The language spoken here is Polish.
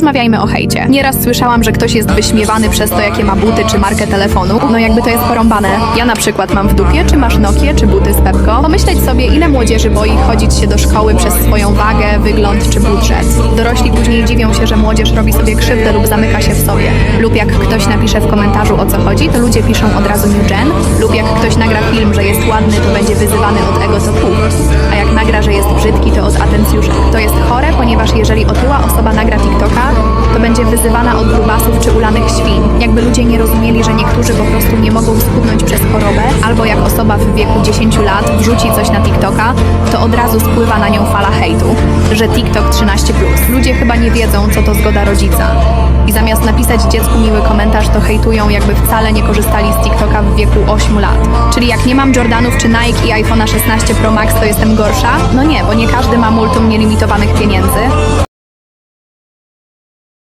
Rozmawiajmy o hejcie. Nieraz słyszałam, że ktoś jest wyśmiewany przez to, jakie ma buty czy markę telefonu. No jakby to jest porąbane. Ja na przykład mam w dupie, czy masz Nokię, czy buty z Pepko. Pomyśleć sobie, ile młodzieży boi chodzić się do szkoły przez swoją wagę, wygląd czy budżet. Dorośli później dziwią się, że młodzież robi sobie krzywdę lub zamyka się w sobie. Lub jak ktoś napisze w komentarzu o co chodzi, to ludzie piszą od razu New Gen. Lub jak ktoś nagra film, że jest ładny, to będzie wyzywany od ego to pół. A jak nagra, że jest brzydki, to od atencjuszek. To jest chore, ponieważ jeżeli otyła osoba nagra wyzywana od grubasów czy ulanych świń. Jakby ludzie nie rozumieli, że niektórzy po prostu nie mogą schudnąć przez chorobę, albo jak osoba w wieku 10 lat wrzuci coś na TikToka, to od razu spływa na nią fala hejtu, że TikTok 13+. Ludzie chyba nie wiedzą, co to zgoda rodzica. I zamiast napisać dziecku miły komentarz, to hejtują, jakby wcale nie korzystali z TikToka w wieku 8 lat. Czyli jak nie mam Jordanów czy Nike i iPhone'a 16 Pro Max, to jestem gorsza? No nie, bo nie każdy ma multum nielimitowanych pieniędzy.